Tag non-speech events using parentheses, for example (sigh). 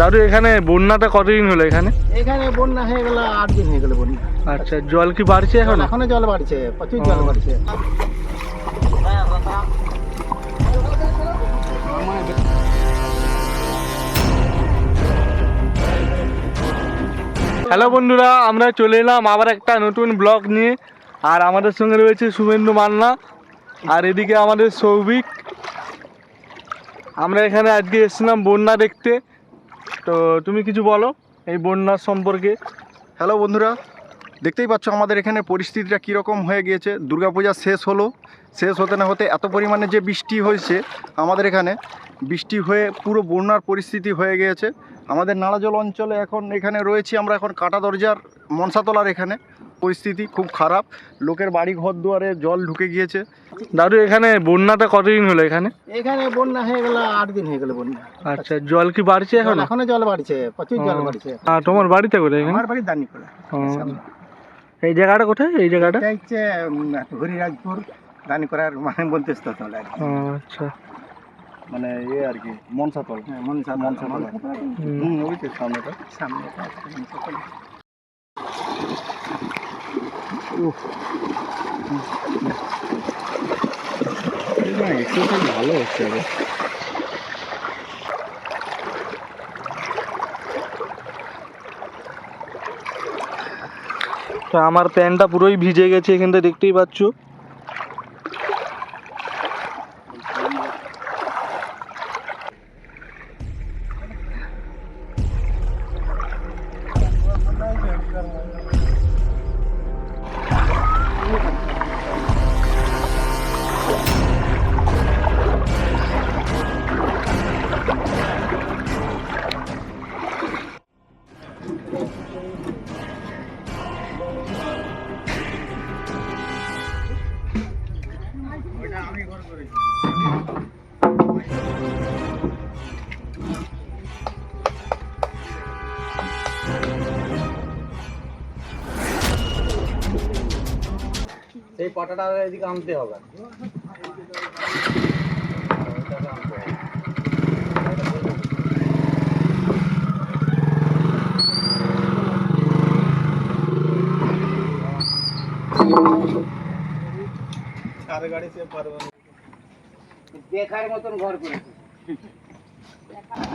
দাদু এখানে বন্যাটা কতদিন হলো এখানে? এখানে বন্যা হয়ে গেল আট দিন হয়ে গেল বন্যা। আচ্ছা জল কি বাড়ছে এখন? এখনও জল বাড়ছে প্রচুর জল বাড়ছে। হ্যালো বন্ধুরা আমরা চলে এলাম আবার একটা নতুন ব্লগ নিয়ে। আর আমাদের সঙ্গে রয়েছে শুভেন্দু মান্না আর এদিকে আমাদের সৌভিক। আমরা এখানে আজকে এসেছিলাম বন্যা দেখতে। তো তুমি কিছু বলো এই বন্যার সম্পর্কে। হ্যালো বন্ধুরা, দেখতেই পাচ্ছ আমাদের এখানে পরিস্থিতিটা কীরকম হয়ে গিয়েছে। দুর্গাপূজা শেষ হলো, শেষ হতে না হতে এত পরিমাণে যে বৃষ্টি হয়েছে আমাদের এখানে, বৃষ্টি হয়ে পুরো বন্যার পরিস্থিতি হয়ে গিয়েছে। আমাদের নালাজল অঞ্চলে এখন এখানে রয়েছি আমরা এখন কাটা দরজার মনসাতলার এখানে। পরিস্থিতি খুব খারাপ। লোকের বাড়ি ঘর দুয়ারে জল ঢুকে গিয়েছে। দাদু এখানে বন্যাটা কতদিন হলো এখানে? এখানে বন্যা হয়ে গেল আট দিন হয়ে গেল বন্যা। আচ্ছা জল কি বাড়ছে এখন? এখনও জল বাড়ছে প্রচুর জল বাড়ছে। আর তোমার বাড়িতে কোথায় এখানে? আমার বাড়ি দানিকোলা। এই জায়গাটা কোথায়? এই জায়গাটা? এটা হচ্ছে হরিরাজপুর দানিকোলার মানে বলতে চলে আর কি। আচ্ছা। মানে এ আর কি মনসাতল। হ্যাঁ, মনসা। মনসাতলা। হুম। ওই তো সামনেটা। ভালো হচ্ছে আমার প্যান্টটা পুরোই ভিজে গেছে এখান থেকে দেখতেই পাচ্ছ। আমি ঘর করেছি। এই পটাটা এদিকে আনতে হবে। দেখার মতন ঘর করেছে। (laughs)